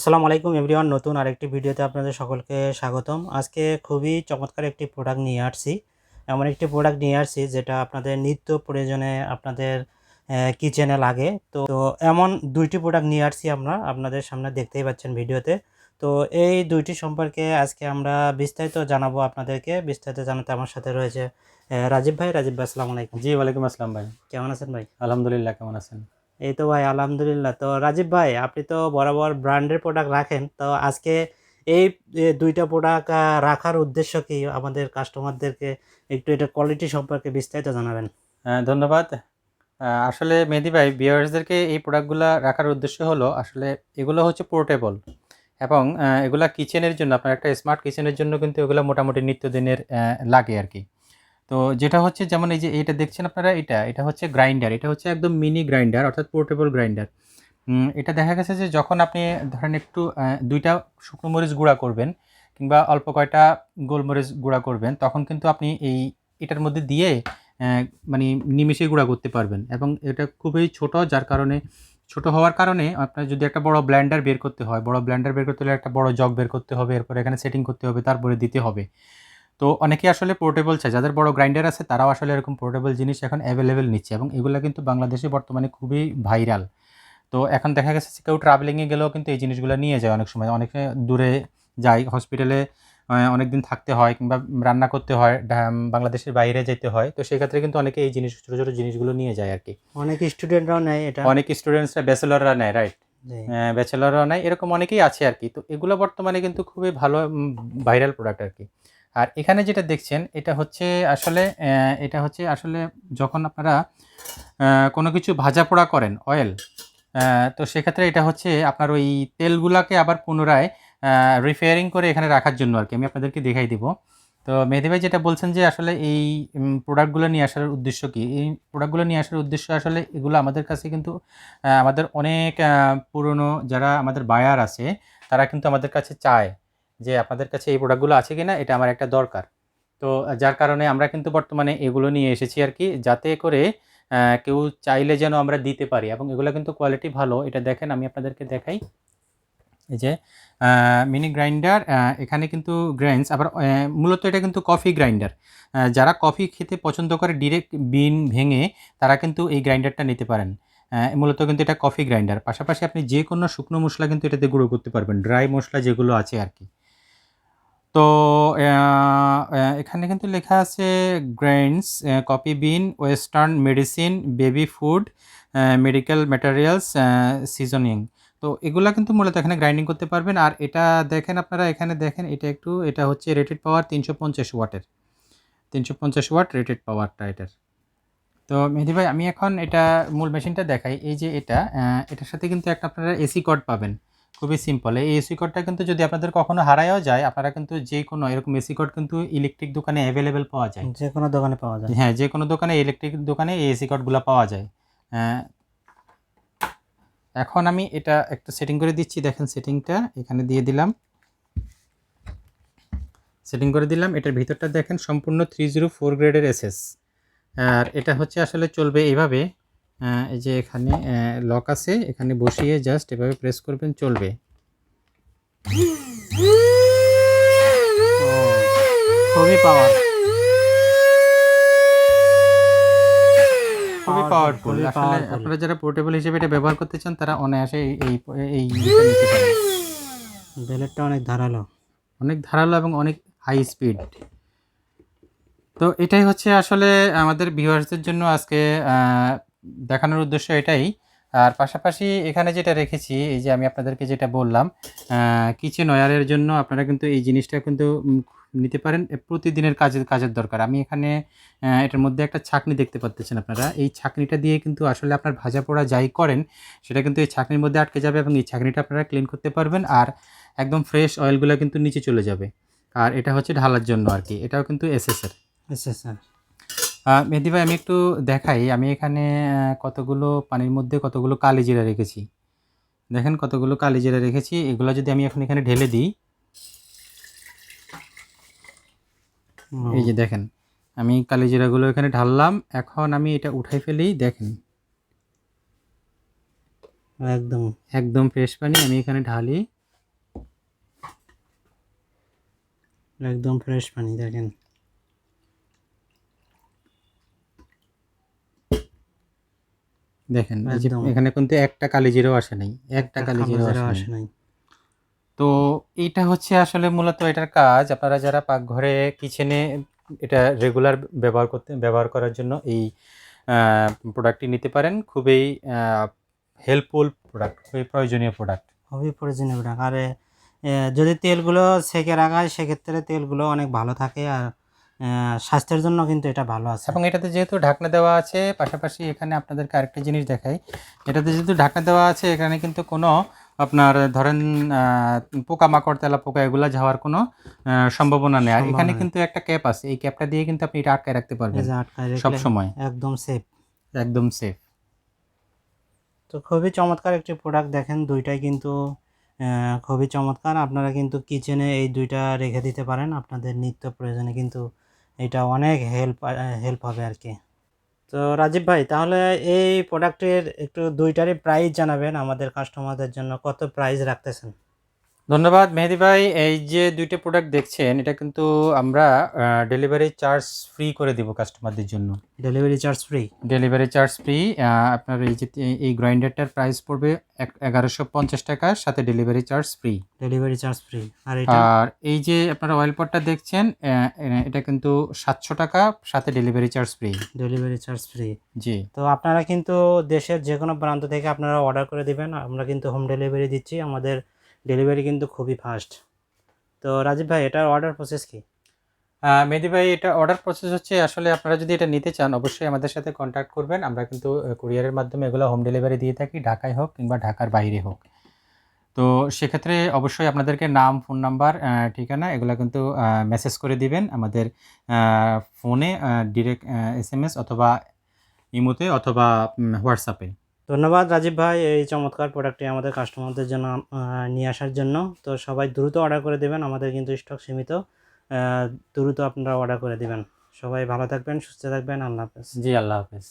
আসসালামু আলাইকুম এভরিওয়ান নতুন আরেকটি ভিডিওতে আপনাদের সকলকে স্বাগতম। আজকে খুবই চমৎকার একটি প্রোডাক্ট নিয়ে আসছি। এমন একটি প্রোডাক্ট নিয়ে আসছি যেটা আপনাদের নিত্য প্রয়োজনে আপনাদের কিচেনে লাগে। তো তো এমন দুইটি প্রোডাক্ট নিয়ে আসছি আমরা আপনাদের সামনে দেখতেই পাচ্ছেন ভিডিওতে। তো এই দুইটি সম্পর্কে আজকে আমরা বিস্তারিত জানাব আপনাদেরকে। বিস্তারিত জানাতে আমার সাথে রয়েছে রাজীব ভাই। রাজীব ভাই আসসালামু আলাইকুম। জি ওয়ালাইকুম আসসালাম ভাই। কেমন আছেন ভাই? আলহামদুলিল্লাহ কেমন আছেন? এই তো ভাই, আলহামদুলিল্লাহ। তো রাজীব ভাই, আপনি তো বরাবর ব্র্যান্ডের প্রোডাক্ট রাখেন। তো আজকে এই দুইটা প্রোডাক্ট রাখার উদ্দেশ্য কি? আমাদের কাস্টমারদেরকে একটু এটা কোয়ালিটি সম্পর্কে বিস্তারিত জানাবেন। ধন্যবাদ। আসলে মেহেদি ভাই ভিউয়ার্সদেরকে এই প্রোডাক্টগুলো রাখার উদ্দেশ্য হলো, আসলে এগুলো হচ্ছে পোর্টেবল এবং এগুলা কিচেনের জন্য, আপনার একটা স্মার্ট কিচেনের জন্য কিন্তু এগুলো মোটামুটি নিত্যদিনের লাগে আর কি। তো যেটা হচ্ছে, যেমন এই যে এটা দেখছেন আপনারা, এটা এটা হচ্ছে গ্রাইন্ডার, এটা হচ্ছে একদম মিনি গ্রাইন্ডার, অর্থাৎ পোর্টেবল গ্রাইন্ডার। এটা দেখা গেছে যে যখন আপনি ধরেন একটু দুইটা শুকনো মরিচ গুঁড়া করবেন কিংবা অল্প কয়টা গোলমরিচ গুঁড়া করবেন, তখন কিন্তু আপনি এই, এটার মধ্যে দিয়ে মানে নিমিশে গুঁড়া করতে পারবেন। এবং এটা খুবই ছোট, যার কারণে, ছোট হওয়ার কারণে আপনার যদি একটা বড় ব্ল্যান্ডার বের করতে হয়, বড় ব্ল্যান্ডার বের করতে হলে একটা বড় জগ বের করতে হবে, এরপরে এখানে সেটিং করতে হবে, তারপরে দিতে হবে। তো অনেকে আসলে পোর্টেবল চায়। যাদের বড় গ্রাইন্ডার আছে তারাও আসলে এরকম পোর্টেবল জিনিস এখন অ্যাভেলেবেল নিচ্ছে এবং এগুলো কিন্তু বাংলাদেশে বর্তমানে খুবই ভাইরাল তো এখন দেখা গেছে কেউ ট্রাভেলিংয়ে গেলেও কিন্তু এই জিনিসগুলো নিয়ে যায় অনেক সময়। অনেকে দূরে যায় হসপিটালে অনেক দিন থাকতে হয় কিংবা রান্না করতে হয় বাংলাদেশের বাইরে যেতে হয়। তো সেক্ষেত্রে কিন্তু অনেকে এই জিনিস ছোটো ছোটো জিনিসগুলো নিয়ে যায় আর কি অনেক স্টুডেন্টরাও নেয় এটা। অনেক স্টুডেন্টসরা ব্যাচেলররা নেয় রাইট। ব্যাচেলররা নেয় এরকম অনেকেই আছে আর কি তো এগুলো বর্তমানে কিন্তু খুবই ভালো ভাইরাল প্রোডাক্ট আর কি আর এখানে যেটা দেখছেন, এটা হচ্ছে আসলে এটা হচ্ছে আসলে যখন আপনারা কোনো কিছু ভাজা পোড়া করেন অয়েল তো সেক্ষেত্রে এটা হচ্ছে আপনার ওই তেলগুলাকে আবার পুনরায় রিপেয়ারিং করে এখানে রাখার জন্য আর কি। আমি আপনাদেরকে দেখাই দিব। তো মেহেদি ভাই যেটা বলছেন যে আসলে এই প্রোডাক্টগুলো নিয়ে আসার উদ্দেশ্য কি? এই প্রোডাক্টগুলো নিয়ে আসার উদ্দেশ্য আসলে এগুলো আমাদের কাছে কিন্তু আমাদের অনেক পুরনো যারা আমাদের বায়ার আছে, তারা কিন্তু আমাদের কাছে চায়। যে আপনাদের কাছে এই প্রোডাক্টগুলো আছে কি না এটা আমার একটা দরকার। তো যার কারণে আমরা কিন্তু বর্তমানে এগুলো নিয়ে এসেছি আর কি, যাতে করে কেউ চাইলে যেন আমরা দিতে পারি এবং এগুলো কিন্তু কোয়ালিটি ভালো। এটা দেখেন, আমি আপনাদেরকে দেখাই। এই যে মিনি গ্রাইন্ডার এখানে কিন্তু গ্রাইন্ডস আবার মূলত এটা কিন্তু কফি গ্রাইন্ডার যারা কফি খেতে পছন্দ করে ডিরেক্ট বিন ভেঙে, তারা কিন্তু এই গ্রাইন্ডারটা নিতে পারেন। মূলত কিন্তু এটা কফি গ্রাইন্ডার পাশাপাশি আপনি যে কোনো শুকনো মশলা কিন্তু এটাতে গুঁড়ো করতে পারবেন। ড্রাই মশলা যেগুলো আছে আর কি। তো এখানে কিন্তু লেখা আছে grains coffee bean western medicine baby food medical materials seasoning তো এগুলা কিন্তু মূলত এখানে গ্রাইন্ডিং করতে পারবেন। আর এটা দেখেন আপনারা, এখানে দেখেন, এটা একটু, এটা হচ্ছে রেটেড পাওয়ার তিনশো পঞ্চাশ ওয়াটের। তিনশো পঞ্চাশ ওয়াট রেটেড পাওয়ারটা এটার। তো মেহেদি ভাই, আমি এখন এটা মূল মেশিনটা দেখাই। এই যে এটা এটার সাথে কিন্তু একটা আপনারা এসি কর্ড পাবেন। খুবই সিম্পল এই এসি কোডটা কিন্তু যদি আপনাদের কখনো হারায়ও যায় আপনারা কিন্তু যে কোনো এরকম এসি কর্ড কিন্তু ইলেকট্রিক দোকানে অ্যাভেলেবেল পাওয়া যায়। যে কোনো দোকানে পাওয়া যায়। হ্যাঁ যে কোনো দোকানে ইলেকট্রিক দোকানে এই এসি কোডগুলো পাওয়া যায়। এখন আমি এটা একটা সেটিং করে দিচ্ছি। দেখেন সেটিংটা এখানে দিয়ে দিলাম। সেটিং করে দিলাম। এটার ভিতরটা দেখেন সম্পূর্ণ থ্রি জিরো ফোর গ্রেডের এসএস আর এটা হচ্ছে আসলে চলবে এইভাবে। এই যে এখানে লক আছে এখানে বসিয়ে জাস্ট এভাবে প্রেস করবেন চলবে। খুবই পাওয়ার খুবই পাওয়ারফুল আসলে আপনারা যারা পোর্টেবল হিসেবে এটা ব্যবহার করতে চান তারা অনায়াসে এই এই ব্লেডটা অনেক ধারালো। অনেক ধারালো এবং অনেক হাই স্পিড তো এটাই হচ্ছে আসলে আমাদের ভিউয়ার্সদের জন্য আজকে দেখানোর উদ্দেশ্য এটাই। আর পাশাপাশি এখানে যেটা রেখেছি, এই যে আমি আপনাদেরকে যেটা বললাম কিচেন ওয়ারের জন্য আপনারা কিন্তু এই জিনিসটা কিন্তু নিতে পারেন। প্রতিদিনের কাজের কাজের দরকার। আমি এখানে এটার মধ্যে একটা ছাকনি দেখতে পাচ্ছেন আপনারা। এই ছাকনিটা দিয়ে কিন্তু আসলে আপনার ভাজা পোড়া যাই করেন, সেটা কিন্তু এই ছাকনির মধ্যে আটকে যাবে এবং এই ছাকনিটা আপনারা ক্লিন করতে পারবেন আর একদম ফ্রেশ অয়েলগুলো কিন্তু নিচে চলে যাবে। আর এটা হচ্ছে ঢালার জন্য আর কি। এটাও কিন্তু এসএসের আচ্ছা স্যার মেহেদি ভাই আমি একটু দেখাই। আমি এখানে কতগুলো পানির মধ্যে কতগুলো কালি জিরা রেখেছি। দেখেন কতগুলো কালি জিরা রেখেছি। এগুলো যদি আমি এখন এখানে ঢেলে দিই এই যে দেখেন আমি কালি জিরাগুলো এখানে ঢাললাম। এখন আমি এটা উঠাই ফেলি দেখেন। একদম। একদম ফ্রেশ পানি আমি এখানে ঢালি। একদম ফ্রেশ পানি দেখেন। দেখেন। এখানে কিন্তু একটা কালিজিরও আসে নাই একটা কালিজিরও খাবারেরও আসে নাই। তো এইটা হচ্ছে আসলে মূলত এটার কাজ আপনারা যারা পাকঘরে কিচেনে এটা রেগুলার ব্যবহার করতে ব্যবহার করার জন্য এই প্রোডাক্টটি নিতে পারেন খুবই হেল্পফুল প্রোডাক্ট খুবই প্রয়োজনীয় প্রোডাক্ট খুবই প্রয়োজনীয় প্রোডাক্ট আর যদি তেলগুলো সেকে রাখা হয় সেক্ষেত্রে তেলগুলো অনেক ভালো থাকে আর স্বাস্থ্যের জন্য কিন্তু এটা ভালো আছে। এবং এটাতে যেহেতু ঢাকনা দেওয়া আছে পাশাপাশি এখানে আপনাদেরকে আরেকটা জিনিস দেখাই। এটাতে যেহেতু ঢাকনা দেওয়া আছে এখানে কিন্তু কোনো আপনার ধরেন পোকামাকড় তেলা পোকা এগুলা যাওয়ার কোনো সম্ভাবনা নেই। আর এখানে কিন্তু একটা ক্যাপ আছে। এই ক্যাপটা দিয়ে কিন্তু আপনি এটা আটকায় রাখতে পারবেন। সব সময়। একদম সেফ একদম সেফ তো খুবই চমৎকার একটি প্রোডাক্ট দেখেন দুইটাই কিন্তু খুবই চমৎকার। আপনারা কিন্তু কিচেনে এই দুইটা রেখে দিতে পারেন। আপনাদের নিত্য প্রয়োজনে কিন্তু এটা অনেক হেল্প হেল্প হবে আর কি। তো রাজীব ভাই, তাহলে এই প্রোডাক্টের একটু দুইটারই প্রাইস জানাবেন আমাদের কাস্টমারদের জন্য। কত প্রাইস রাখতেছেন? ধন্যবাদ। মেহেদি ভাই এই যে দুইটা প্রোডাক্ট দেখছেন এটা কিন্তু আমরা ডেলিভারি চার্জ ফ্রি করে দিব কাস্টমারদের জন্য। Delivery charge free delivery charge free আপনার এই যে এই গ্রাইন্ডারটার প্রাইস পড়বে এগারোশো পঞ্চাশ টাকা সাথে delivery charge free delivery charge free আর এটা? আর এই যে আপনারা অয়েল পটটা দেখছেন এটা কিন্তু সাতশো টাকা সাথে delivery charge free delivery charge free জি। তো আপনারা কিন্তু দেশের যে কোনো প্রান্ত থেকে আপনারা অর্ডার করে দিবেন। আমরা কিন্তু হোম ডেলিভারি দিচ্ছি। আমাদের ডেলিভারি কিন্তু খুবই ফাস্ট তো রাজীব ভাই, এটার অর্ডার প্রসেস কি? মেহেদি ভাই, এটা অর্ডার প্রসেস হচ্ছে আসলে আপনারা যদি এটা নিতে চান, অবশ্যই আমাদের সাথে কন্ট্যাক্ট করবেন। আমরা কিন্তু কুরিয়ারের মাধ্যমে এগুলো হোম ডেলিভারি দিয়ে থাকি, ঢাকায় হোক কিংবা ঢাকার বাইরে হোক। তো সেক্ষেত্রে অবশ্যই আপনাদেরকে নাম ফোন নাম্বার ঠিকানা এগুলো কিন্তু মেসেজ করে দিবেন আমাদের ফোনে ডিরেক্ট এস এম এস অথবা ইমোতে অথবা হোয়াটসঅ্যাপে ধন্যবাদ রাজীব ভাই এই চমৎকার প্রোডাক্টটি আমাদের কাস্টমারদের জন্য নিয়ে আসার জন্য। তো সবাই দ্রুত অর্ডার করে দেবেন, আমাদের কিন্তু স্টক সীমিত। দ্রুত আপনারা অর্ডার করে দেবেন। সবাই ভালো থাকবেন, সুস্থ থাকবেন, আল্লাহ হাফেজ। জি, আল্লাহ হাফেজ।